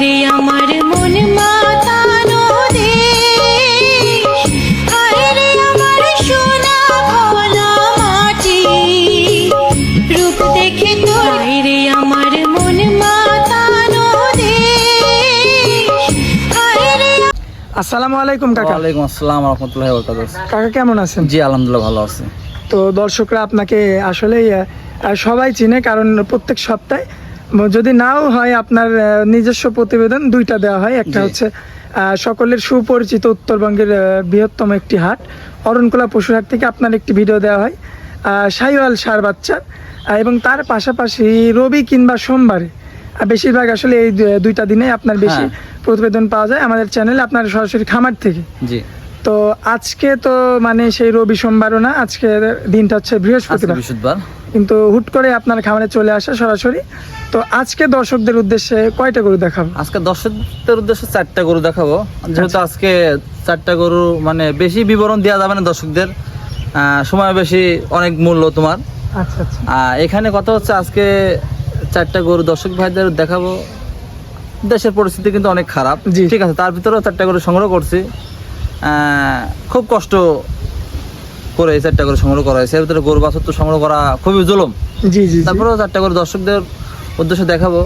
রে আমার মন মাতানো দেশ রে আমার সোনা ভোলা মাটি। রূপ দেখে তো আমার মন মাতানো দেশ আসসালামু আলাইকুম কাকা। ওয়ালাইকুম আসসালাম রহমতুল্লাহ বরকাতুহ কাকা কেমন আছেন? জি আলহামদুলিল্লাহ ভালো আছে। তো দর্শকরা আপনাকে আহ, সবাই চিনে কারণ প্রত্যেক সপ্তাহে যদি নাও হয় আপনার নিজস্ব প্রতিবেদন দুইটা দেওয়া হয়। একটা হচ্ছে সকলের সুপরিচিত উত্তরবঙ্গের বৃহত্তম একটি হাট। অরণকোলা অরণকুলা পশুহাট থেকে আপনার একটি ভিডিও দেওয়া হয়। আহ, সাইওয়াল সার বাচ্চার আহ, এবং তার পাশাপাশি রবি কিংবা সোমবারে। বেশিরভাগ আসলে এই দুইটা দিনে আপনার বেশি হ্যাঁ। প্রতিবেদন পাওয়া যায় আমাদের চ্যানেলে আপনার সরাসরি খামার থেকে। জি। তো আজকে তো মানে সেই রবি সোমবারও না আজকে দিনটা হচ্ছে বৃহস্পতিবার। কিন্তু হুট করে আপনার খামারে চলে আসা সরাসরি। তো আজকে দর্শকদের উদ্দেশ্যে কয়টা গরু দেখাবো? আজকে দর্শকদের উদ্দেশ্যে চারটা গরু দেখাবো। যেহেতু আচ্ছা। আজকে চারটা গরু মানে বেশি বিবরণ দেওয়া যাবে না দর্শকদের। সময় বেশি অনেক মূল্য তোমার। আচ্ছা আচ্ছা। এখানে কথা হচ্ছে আজকে চারটা গরু দর্শক ভাইদের দেখাবো। দেশের পরিস্থিতি কিন্তু অনেক খারাপ। ঠিক আছে তার ভিতরেও চারটা গরু সংগ্রহ করছি। খুব কষ্ট করে এই চারটা করে সংগ্রহ করা হয়েছে। এর ভিতরে গরু বাছর তো সংগ্রহ করা খুবই জুলুম। জি জি তারপরেও চারটা করে দর্শকদের উদ্দেশ্যে দেখাবো।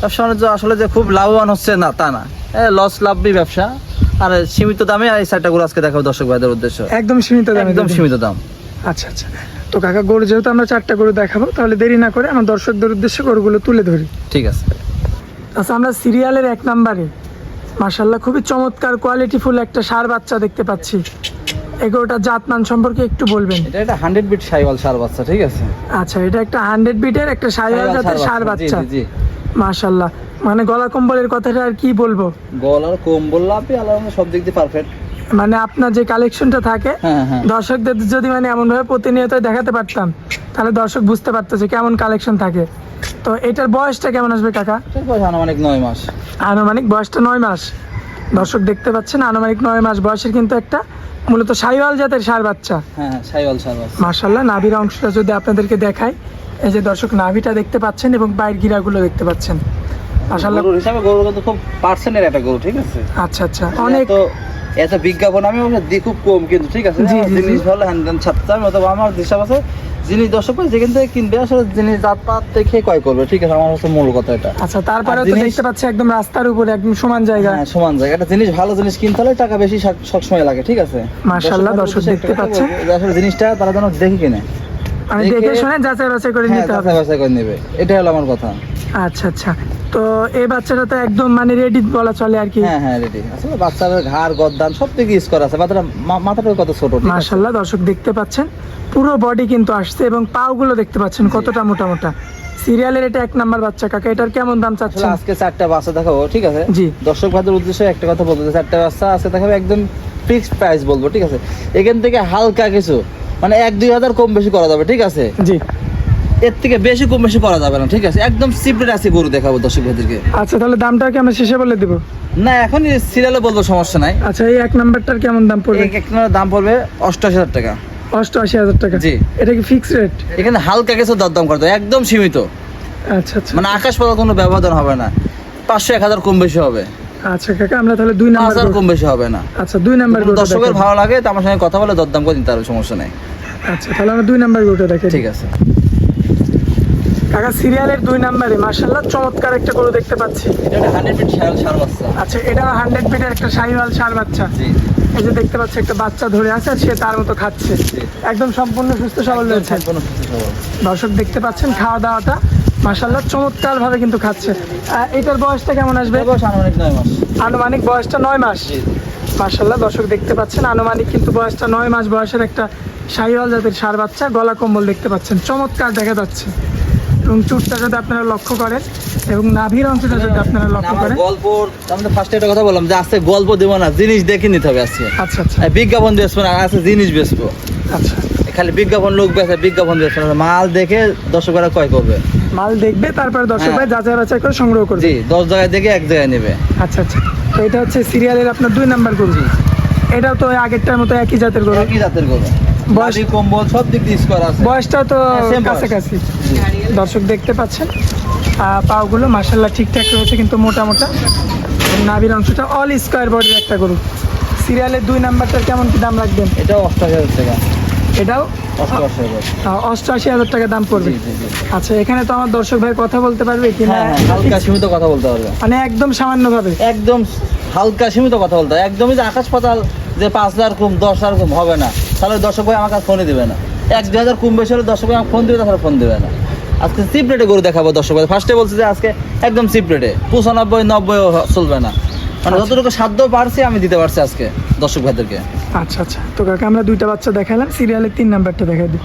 ব্যবসা বাণিজ্য আসলে যে খুব লাভবান হচ্ছে না তা না। লস লাভবি ব্যবসা। আর সীমিত দামে এই চারটা গরু আজকে দেখাবো দর্শক ভাইদের উদ্দেশ্য। একদম সীমিত দামে একদম সীমিত দাম। আচ্ছা আচ্ছা। তো কাকা গরু যেহেতু আমরা চারটা গরু দেখাবো তাহলে দেরি না করে আমার দর্শকদের উদ্দেশ্যে গরুগুলো তুলে ধরি। ঠিক আছে। আচ্ছা আমরা সিরিয়ালের এক নম্বরে মার্শাল্লাহ খুবই চমৎকার কোয়ালিটিফুল একটা সার বাচ্চা দেখতে পাচ্ছি। এই গরুটার জাতমান সম্পর্কে একটু বলবেন। এটা একটা হান্ড্রেড বিট সাইওয়াল সার বাচ্চা ঠিক আছে? আচ্ছা এটা একটা হান্ড্রেড বিটের একটা সাইওয়াল জাতের সার বাচ্চা। জি, মাশাল্লাহ মানে গলা কম্বলের কথাটা আর কি বলব? গল আর কম্বল লাভি আলাদা সব দিক দিয়ে পারফেক্ট মানে আপনার যে কালেকশনটা থাকে হ্যাঁ হ্যাঁ। দর্শকদের যদি মানে এমন ভাবে প্রতিনিয়ত দেখাতে পারতাম তাহলে দর্শক বুঝতে পারতো যে কেমন কালেকশন থাকে। তো এটার বয়সটা কেমন আসবে কাকা? আনুমানিক নয় মাস। আনুমানিক বয়সটা নয় মাস। দর্শক দেখতে পাচ্ছেন আনুমানিক নয় মাস বয়সের কিন্তু একটা মূলত সাইওয়াল জাতের সার বাচ্চা। হ্যাঁ হ্যাঁ সাইওয়াল সার বাচ্চা। মার্শাল্লাহ নাভির অংশটা যদি আপনাদেরকে দেখাই এই যে দর্শক নাভিটা দেখতে পাচ্ছেন এবং পায়ের গিরাগুলো দেখতে পাচ্ছেন। মাশাল্লাহ গরুর হিসাবে গরু কিন্তু খুব পার্সেন্টের একটা গরু ঠিক আছে? আচ্ছা আচ্ছা অনেক এত বিজ্ঞাপন আমি দিই খুব কম কিন্তু ঠিক আছে। জিনিস ভালো হ্যান ত্যান ছাড়তাম অথবা আমার হিসাব আছে জিনিস দর্শক ভাই যেখান থেকে কিনবে আসলে জিনিস জাত পাত দেখে ক্রয় করবে ঠিক আছে? আমার হচ্ছে মূল কথা এটা। আচ্ছা তারপরে তো দেখতে পাচ্ছি একদম রাস্তার উপরে একদম সমান জায়গা। হ্যাঁ সমান জায়গা। একটা জিনিস ভালো জিনিস কিনতে হলে টাকা বেশি সব- সবসময় লাগে ঠিক আছে? মাশাআল্লাহ, দর্শক দেখতে যে আসলে জিনিসটা তারা যেন দেখে কিনে। দেখে- দেখে শুনে যাচাই বাছাই করে হ্যাঁ নিতে হবে। যাচাই বাছাই করে নেবে। এটাই হলো আমার কথা। আচ্ছা আচ্ছা। তো এই বাচ্চাটা তো একদম মানে রেডি বলা চলে আর কি। হ্যাঁ হ্যাঁ রেডি আসলে বাচ্চার ঘাড় গদ্দান সব থেকে ইউজ করা আছে মা- মাথাটা কত ছোট? মাশাল্লাহ দর্শক দেখতে পাচ্ছেন পুরো বডি কিন্তু আসছে এবং পাও গুলো দেখতে পাচ্ছেন কতটা মোটা মোটা। সিরিয়ালের এটা এক নাম্বার বাচ্চা কাকা এটার কেমন দাম চাচ্ছেন? আজকে চারটা বাচ্চা দেখাবো ঠিক আছে? জি। দর্শক ভাইদের উদ্দেশ্যে একটা কথা বলতে চারটা বাচ্চা আজকে দেখাবো একদম ফিক্সড প্রাইস বলব ঠিক আছে? এখান থেকে হালকা কিছু মানে এক দুই হাজার কম বেশি করা যাবে ঠিক আছে? জি। এর থেকে বেশি কম বেশি করা যাবে না ঠিক আছে? একদম সিপ্রেট আছে গরু দেখাবো দর্শক ভাইদেরকে। আচ্ছা তাহলে দামটা কি আমরা শেষে বলে দিব? না এখন সিরিয়ালে বলব সমস্যা নাই। আচ্ছা এই এক নাম্বারটার কেমন দাম পড়বে? এক একটা দাম পড়বে অষ্টআশি হাজার টাকা। অষ্টআশি হাজার টাকা। জি। এটা কি ফিক্স রেট এখানে হালকা কিছু দরদাম করতে একদম সীমিত। আচ্ছা আচ্ছা। মানে আকাশ পাতাল কোনো ব্যবধান হবে না। পাঁচশো এক হাজার কম বেশি হবে। আচ্ছা কাকা আমরা তাহলে দুই নাম্বার হাজার কম বেশি হবে না। আচ্ছা দুই নাম্বার দর্শকের ভালো লাগে তো আমার সঙ্গে কথা বলে দরদাম করে দিতে হবে সমস্যা নেই। আচ্ছা তাহলে আমরা দুই নাম্বার গরুটা দেখে ঠিক আছে। কাকা সিরিয়ালের দুই নাম্বারে মার্শাল্লাহ চমৎকার একটা গরু দেখতে পাচ্ছি। আচ্ছা এটা হান্ড্রেড ফিটের একটা সাইওয়াল সার বাচ্চা। এই যে দেখতে পাচ্ছি একটা বাচ্চা ধরে আছে আর সে তার মতো খাচ্ছে। একদম সম্পূর্ণ সুস্থ সবল রয়েছে। দর্শক দেখতে পাচ্ছেন খাওয়া দাওয়াটা মার্শাল্লাহ চমৎকার ভাবে কিন্তু খাচ্ছে। এটার বয়সটা কেমন আসবে? বয়স আনুমানিক নয় মাস। আনুমানিক বয়সটা নয় মাস। জি মার্শাল্লাহ দর্শক দেখতে পাচ্ছেন আনুমানিক কিন্তু বয়সটা নয় মাস বয়সের একটা শাহিওয়াল জাতের সার বাচ্চা গলা কম্বল দেখতে পাচ্ছেন চমৎকার দেখা যাচ্ছে। এবং চুটটা যদি আপনারা লক্ষ্য করেন এবং নাভির অংশটা যদি আপনারা লক্ষ্য করেন। গল্প আমি তো ফার্স্টে একটা কথা বললাম যে আজকে গল্প দেবো না জিনিস দেখে নিতে হবে আজকে। আচ্ছা আচ্ছা। বিজ্ঞাপন বেসবো না আজকে জিনিস বেসবো আচ্ছা। খালি বিজ্ঞাপন লোক বেসে বিজ্ঞাপন বেসবো না। মাল দেখে দর্শকরা ক্রয় করবে। মাল দেখবে তারপরে দর্শক হ্যাঁ। ভাই যাচাই বাছাই করে সংগ্রহ করবে। জি দশ জায়গায় দেখে এক জায়গায় নেবে। আচ্ছা আচ্ছা। তো এটা হচ্ছে সিরিয়ালের আপনার দুই নাম্বার গরু। এটাও তো আগেরটার মতো একই জাতের গরু। একই জাতের গরু। বয়স কম্বল সব দিক দিয়ে করা আছে। বয়সটা তো হ্যাঁ। কাছাকাছি। দর্শক দেখতে পাচ্ছেন। পাগুলো মাসাল্লাহ ঠিকঠাক রয়েছে কিন্তু মোটা মোটা নাভির অংশটা অল স্কোয়ার বডির একটা গরু। সিরিয়ালের দুই নাম্বারটার কেমন কি দাম রাখবেন? এটাও অষ্টাশি হাজার টাকা। এটাও অষ্টআশি হাজার। টাকা দাম পড়বে। আচ্ছা এখানে তো আমার দর্শক ভাই কথা বলতে পারবে কি না হ্যাঁ হ্যাঁ হালকা সীমিত কথা বলতে পারবে। মানে একদম সামান্যভাবে। একদম হালকা সীমিত কথা বলতে হবে একদমই যে আকাশ পাতাল যে পাঁচ হাজার কম দশ হাজার কম হবে না। তাহলে দর্শক ভাই আমার কাছে ফোনই দেবে না। এক দু হাজার কম বেশি হলে দর্শক ভাই আমাকে ফোন দেবে তাহলে ফোন দেবে না। আজকে চিপ রেটে গরু দেখাবো দর্শক ভাই। ফার্স্টে বলছে যে আজকে একদম চিপ রেটে পঁচানব্বই নব্বই চলবে না। মানে যতটুকু সাধ্য পারছি আমি দিতে পারছি আজকে দর্শক ভাইদেরকে। আচ্ছা আচ্ছা। তো কাকা আমরা দুইটা বাচ্চা দেখালাম সিরিয়ালের তিন নাম্বারটা দেখাই দিই।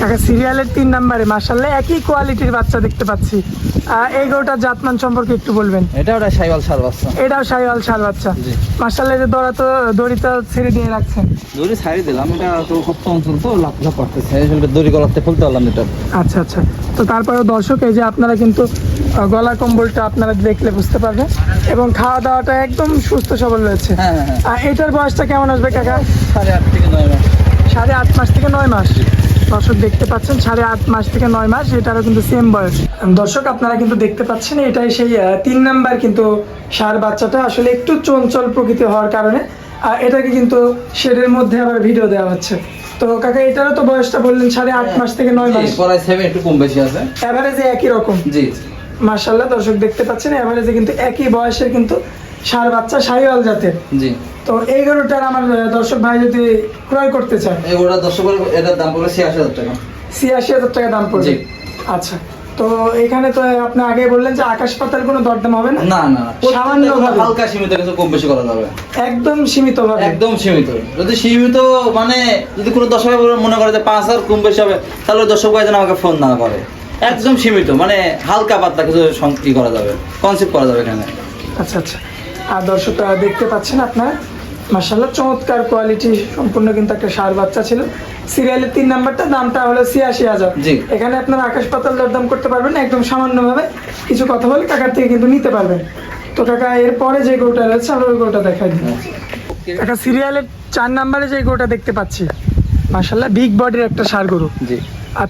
কাকা সিরিয়ালের তিন নাম্বারে মার্শাল্লাহ একই কোয়ালিটির বাচ্চা দেখতে পাচ্ছি। এই গরুটার জাতমান সম্পর্কে একটু বলবেন? এটা ওটা সার বাচ্চা। এটাও সাইওয়াল সার বাচ্চা। যে দড়া তো দড়ি তো ছেড়ে দিয়ে রাখছেন। দড়ি ছাড়ি দিলাম এটা তো অঞ্চল তো লাভ করতেছে দড়ি গলাতে ফুলতে পারলাম এটা। আচ্ছা আচ্ছা। তো তারপরেও দর্শক এই যে আপনারা কিন্তু গলা কম্বলটা আপনারা দেখলে বুঝতে পারবেন। এবং খাওয়া দাওয়াটা একদম সুস্থ সবল রয়েছে। হ্যাঁ হ্যাঁ হ্যাঁ। আর এটার বয়সটা কেমন আসবে কাকা? সাড়ে আট থেকে নয় মাস। সাড়ে আট মাস থেকে নয় মাস। দর্শক দেখতে পাচ্ছেন সাড়ে আট মাস থেকে নয় মাস এটারও কিন্তু সেম বয়স। দর্শক আপনারা কিন্তু দেখতে পাচ্ছেন এটাই সেই তিন নাম্বার কিন্তু সার বাচ্চাটা আসলে একটু চঞ্চল প্রকৃতি হওয়ার কারণে আহ, এটাকে কিন্তু শেডের মধ্যে আবার ভিডিও দেওয়া হচ্ছে। তো কাকা এটারও তো বয়সটা বললেন সাড়ে আট মাস থেকে নয় মাস। পড়ায় সেভেন একটু কম বেশি আছে। অ্যাভারেজে একই রকম। জি মার্শাল্লাহ দর্শক দেখতে পাচ্ছেন অ্যাভারেজে কিন্তু একই বয়সের কিন্তু সার বাচ্চা সাইওয়াল জাতের। জি। তো এই গরুটার আমার দর্শক ভাই যদি ক্রয় করতে চায়। এগুলো দর্শক এটার দাম পড়বে ছিয়াশি হাজার টাকা। ছিয়াশি হাজার টাকা দাম পড়বে? আচ্ছা। তো এখানে তো আপনি আগে বললেন যে আকাশ পাতাল কোনো দরদাম হবে না? না না সামান্য হালকা সীমিত কিছু কম বেশি করা যাবে। একদম সীমিত ভাবে। একদম সীমিত। যদি সীমিত মানে যদি কোনো দর্শক মনে করে যে পাঁচ হাজার কম বেশি হবে তাহলে দর্শক ভাই যেন আমাকে ফোন না করে। একদম সীমিত মানে হালকা পাতলা কিছু সং- করা যাবে কনসেপ্ট করা যাবে এখানে। আচ্ছা আচ্ছা। আর দর্শক আহ, দেখতে পাচ্ছেন আপনারা? মার্শাল্লাহ চমৎকার কোয়ালিটি সম্পূর্ণ কিন্তু একটা সার বাচ্চা ছিল। সিরিয়ালের তিন নাম্বারটা দামটা হলো ছিয়াশি হাজার। এখানে আপনারা আকাশ পাতাল দরদাম করতে পারবেন একদম সামান্যভাবে কিছু কথা বলে টাকার থেকে কিন্তু নিতে পারবেন। তো কাকা এরপরে যে গরুটা রয়েছে আমরা ওই গরুটা দেখাই দিই। কাকা সিরিয়ালের চার নাম্বারে যে গরুটা দেখতে পাচ্ছি মার্শাল্লাহ বিগ বডির একটা সার গরু। জি।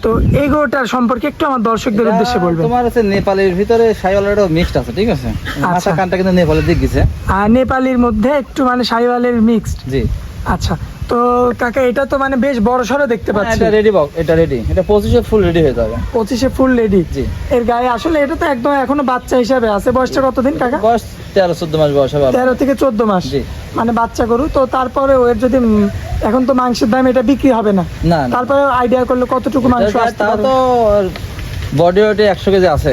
তো এই গরুটার সম্পর্কে একটু আমার দর্শকদের উদ্দেশ্যে বলবেন। তোমার হচ্ছে নেপালের ভিতরে সাইওয়ালেরও মিক্সড আছে ঠিক আছে? মাথা কানটা কিন্তু নেপালের দিক গেছে। আর নেপালির মধ্যে একটু মানে সাইওয়ালের মিক্সড জি। আচ্ছা তো কাকা এটা তো মানে বেশ বড় সড়ো দেখতে পাচ্ছি। এটা রেডি বক এটা রেডি এটা পঁচিশে ফুল রেডি হয়ে যাবে। পঁচিশে ফুল রেডি জি। এর গায়ে আসলে এটা তো একদম এখনও বাচ্চা হিসাবে আছে। বয়সটা কতদিন কাকা? বয়স তেরো চোদ্দ মাস বয়স হবে। তেরো থেকে চোদ্দ মাস। জি। মানে বাচ্চা গরু তো তারপরে এর যদি এখন তো মাংসের দাম এটা বিক্রি হবে না। তারপরে আইডিয়া করলে কতটুকু মাংস আসতে তা পারে? তো বডি ওয়েটে একশো কেজি আছে।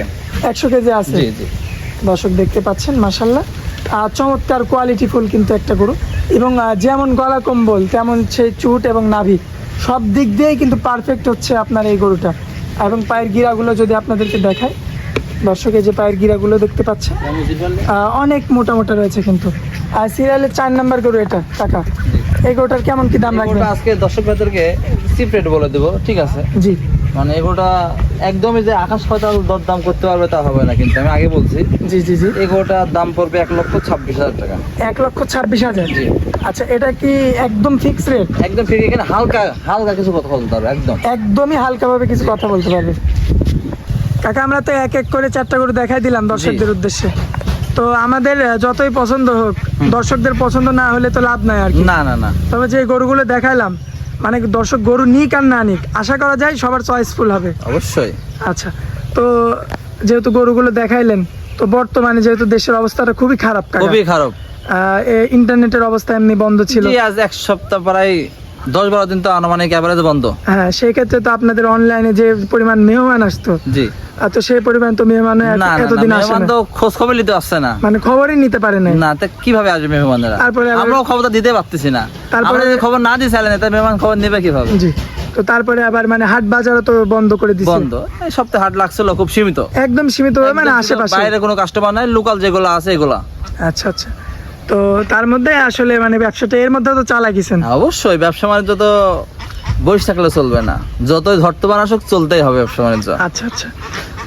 একশো কেজি আছে। জি জি। দর্শক দেখতে পাচ্ছেন আর চমৎকার কোয়ালিটি ফুল কিন্তু একটা গরু। এবং যেমন গলা কম্বল তেমন সেই চুট এবং নাভি সব দিক দিয়েই কিন্তু পারফেক্ট হচ্ছে আপনার এই গরুটা। এবং পায়ের গিরাগুলো যদি আপনাদেরকে দেখায় দর্শক যে পায়ের গিরাগুলো দেখতে পাচ্ছে অনেক মোটা মোটা রয়েছে কিন্তু। আর সিরিয়ালের চার নাম্বার গরু এটা টাকা এই গরুটার কেমন কি দাম রাখবেন? আজকে দর্শক ভাইদেরকে চিপ রেট বলে দেবো ঠিক আছে? জি। মানে এগুলোটা একদমই যে আকাশ পাতাল দরদাম করতে পারবে তা হবে না কিন্তু আমি আগে বলছি। জি জি জি। এগুলোটার দাম পড়বে এক লক্ষ ছাব্বিশ হাজার টাকা। এক লক্ষ ছাব্বিশ হাজার? জি। আচ্ছা এটা কি একদম ফিক্স রেট একদম ঠিক এখানে হালকা হালকা কিছু কথা বলতে হবে একদম। একদমই হালকাভাবে কিছু কথা বলতে পারবে। কাকা আমরা তো এক এক করে চারটা করে দেখাই দিলাম দর্শকদের উদ্দেশ্যে। তো আমাদের যতই পছন্দ হোক দর্শকদের পছন্দ না হলে তো লাভ নাই আর কি। না না না। তবে যে গরুগুলো দেখাইলাম মানে দর্শক গরু নিক আর না নিক আশা করা যায় সবার চয়েসফুল হবে। অবশ্যই। আচ্ছা তো যেহেতু গরুগুলো দেখাইলেন তো বর্তমানে যেহেতু দেশের অবস্থাটা খুবই খারাপ খুবই খারাপ। এ ইন্টারনেটের অবস্থা এমনি বন্ধ ছিল। আজ এক সপ্তাহ প্রায় দশ বারো দিন তো আনুমানিক অ্যাভারেজ বন্ধ। হ্যাঁ সেই ক্ষেত্রে তো আপনাদের অনলাইনে যে পরিমাণ মেহমান আসতো জি। আর তো সেই পরিমাণ তো মেহমান না না, না এতদিন আসে না। তো খোঁজ খবর নিতে আসছে না। মানে খবরই নিতে পারে নাই। না তা কীভাবে আসবে মেহমানেরা? তারপরে আমরাও খবরটা দিতে পারতেছি না। তারপরে- খবর না দিই চাইলে মেহমান খবর নেবে কীভাবে? জি। তো তারপরে আবার মানে হাট বাজারও তো বন্ধ করে দিচ্ছে বন্ধ। এই সপ্তাহে হাট লাগছিল খুব সীমিত। একদম সীমিত মানে আশেপাশে। বাইরে কোনো কাস্টমার নাই লোকাল যেগুলো আছে এগুলা। আচ্ছা আচ্ছা। তো তার মধ্যে আসলে মানে ব্যবসাটা এর মধ্যে তো চালা গেছেন অবশ্যই ব্যবসা বাণিজ্য তো বসে থাকলে চলবে না। যতই ধরতে আসুক চলতেই হবে ব্যবসা বাণিজ্য। আচ্ছা আচ্ছা।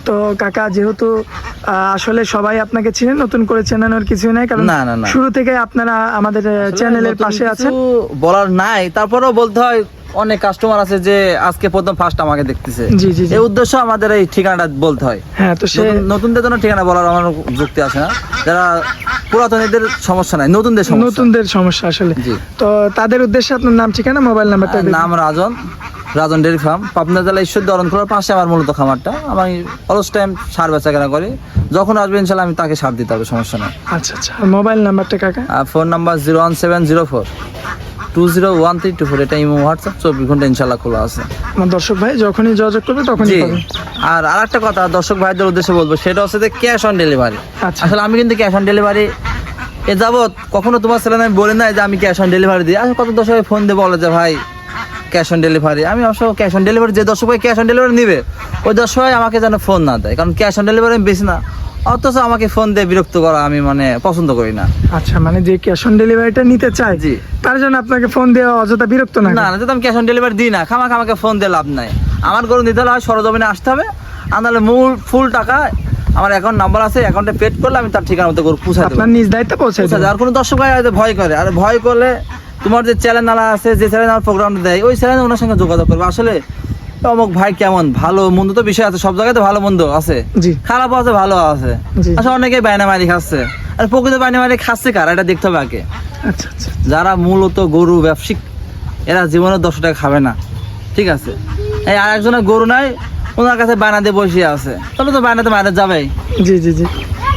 তো কাকা যেহেতু আসলে সবাই আপনাকে চিনেন নতুন করে চেনানোর কিছু নাই কারণ না, না, না। শুরু থেকে আপনারা আমাদের চ্যানেলের পাশে আছেন। বলার নাই তারপরেও বলতে হয় অনেক কাস্টমার আছে যে আজকে প্রথম ফার্স্ট আমাকে দেখতেছে। জি, জি। এই উদ্দেশ্য আমাদের এই ঠিকানাটা বলতে হয়। হ্যাঁ তো সে নতুন- নতুনদের জন্য ঠিকানা বলার আমার যুক্তি আছে না। যারা পুরাতনীদের সমস্যা নাই নতুনদের সমস্যা। নতুনদের সমস্যা আসলে। জি। তো তাদের উদ্দেশ্যে আপনার নাম ঠিকানা মোবাইল নাম্বারটা নাম রাজন। Rajan dairy farm. পাবনা জেলা ঈশ্বর দরন খোলার পাশে আমার মূলত খামারটা। আমি অলস টাইম সার বেচা কেনা করি। যখন আসবে ইনশাল্লাহ আমি তাকে সার দিতে হবে সমস্যা নেই। আচ্ছা আচ্ছা। মোবাইল নাম্বারটা কাকা? আর phone number zero one seven zero four. Two zero one three two four. এটা ইমো হোয়াটসঅ্যাপ। চব্বিশ ঘণ্টা ইনশাল্লাহ খোলা আছে। আমার দর্শক ভাই যখনই যোগাযোগ করবে তখনই আর আর একটা কথা দর্শক ভাইদের উদ্দেশ্যে বলব সেটা হচ্ছে যে ক্যাশ অন ডেলিভারি আচ্ছা। আসলে আমি কিন্তু ক্যাশ অন ডেলিভারি এ যাবৎ কখনো তোমার ছেলে আমি বলি নাই যে আমি ক্যাশ অন ডেলিভারি দিই। আসলে কত দর্শক ফোন দিয়ে বলে যে ভাই ক্যাশ অন ডেলিভারি আমি অবশ্য ক্যাশ অন ডেলিভারি যে দর্শক ক্যাশ অন ডেলিভারি নিবে ওই দর্শক আমাকে যেন ফোন না দেয়। কারণ ক্যাশ অন ডেলিভারি আমি বেশি না। অথচ আমাকে ফোন দিয়ে বিরক্ত করা আমি মানে পছন্দ করি না। আচ্ছা মানে যে ক্যাশ অন ডেলিভারিটা নিতে চায় জি। তার জন্য আপনাকে ফোন দেওয়া অযথা বিরক্ত না না যদি আমি ক্যাশ অন ডেলিভারি দিই না খামাকে আমাকে ফোন দিয়ে লাভ নাই। আমার গরু নিতে হলে হয় সরজমিনে আসতে হবে। আর নাহলে মূল ফুল টাকা আমার অ্যাকাউন্ট নাম্বার আছে অ্যাকাউন্টে পেড করলে আমি তার ঠিকানা মতো গরু দেবো। আপনার নিজ দায়িত্বে পৌঁছে আর কোনো দর্শক ভাই ভয় করে। আর ভয় করলে তোমার যে চ্যানেল আছে যে চ্যানেল প্রোগ্রাম দেয় ওই চ্যানেল ওনার সঙ্গে যোগাযোগ করবে। আসলে অমুক ভাই কেমন? ভালো মন্দ তো বিষয় আছে সব জায়গায় তো ভালো মন্দ আছে। খারাপ আছে ভালো আছে। আসলে অনেকে বাইনা মারি খাচ্ছে। আর প্রকৃত বাইনা মারি খাচ্ছে কার? এটা দেখতে হবে আগে। আচ্ছা আচ্ছা। যারা মূলত গরু ব্যবসায়িক এরা জীবনে দশ টাকা খাবে না। ঠিক আছে? এই আর একজনের গরু নাই ওনার কাছে বায়না দিয়ে বসে আছে। তাহলে তো বায়নাতে মারা যাবেই। জি জি জি।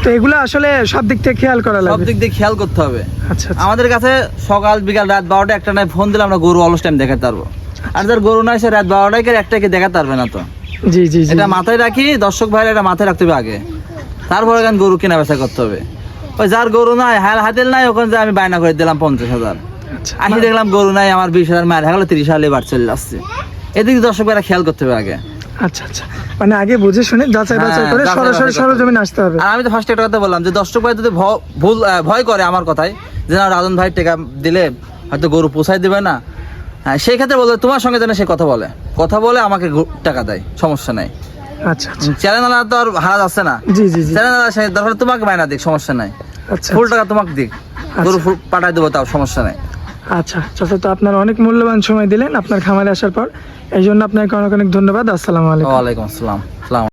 তো এগুলো আসলে সব দিক থেকে খেয়াল করা সব দিক দিয়ে খেয়াল করতে হবে। আচ্ছা আচ্ছা। আমাদের কাছে সকাল বিকাল রাত বারোটা একটা নাই ফোন দিলে আমরা গরু অলস টাইম দেখাতে পারব। আর যার গরু নাই সে রাত বারোটায় কে একটাকে দেখাতে পারবে না তো। জি জি এটা মাথায় রাখি দর্শক ভাইরা এটা মাথায় রাখতে হবে আগে। তারপরে গান গরু কেনা বেচা করতে হবে। ওই যার গরু নাই হাল হাতেল নাই ওখানে যে আমি বায়না করে দিলাম পঞ্চাশ হাজার। আমি দেখলাম গরু নাই আমার বিশ হাজার মায়ের হয়ে গেলো তিরিশ হাজার চলে আসছে এদিকে দর্শক ভাইরা খেয়াল করতে হবে আগে। আচ্ছা আচ্ছা। মানে আগে বুঝে শুনে যাচাই বাছাই হ্যাঁ, করে সরাসরি সরজমিনে আসতে হবে। আর আমি তো ফার্স্ট একটা কথা বললাম যে দর্শক ভাই যদি ভুল ভয় করে আমার কথায় যে না রাজন ভাই টেকা দিলে হয়তো গরু পোষাই দিবে না। হ্যাঁ সেই ক্ষেত্রে বলবে তোমার সঙ্গে যেন সে কথা বলে। কথা বলে আমাকে টাকা দেয় সমস্যা নাই। আচ্ছা আচ্ছা। চ্যানেল তো আর হারা যাচ্ছে না। জি জি চ্যানেল দরকার তোমাকে বায়না দিক সমস্যা নাই। আচ্ছা ফুল টাকা তোমাকে দিক। গরু ফুল পাঠাই দেবো তাও সমস্যা নাই। আচ্ছা চাচা, তো আপনার অনেক মূল্যবান সময় দিলেন আপনার খামারে আসার পর। এই জন্য আপনাকে অনেক অনেক ধন্যবাদ। আসসালামু আলাইকুম। ওয়ালাইকুম আসসালাম। সালাম।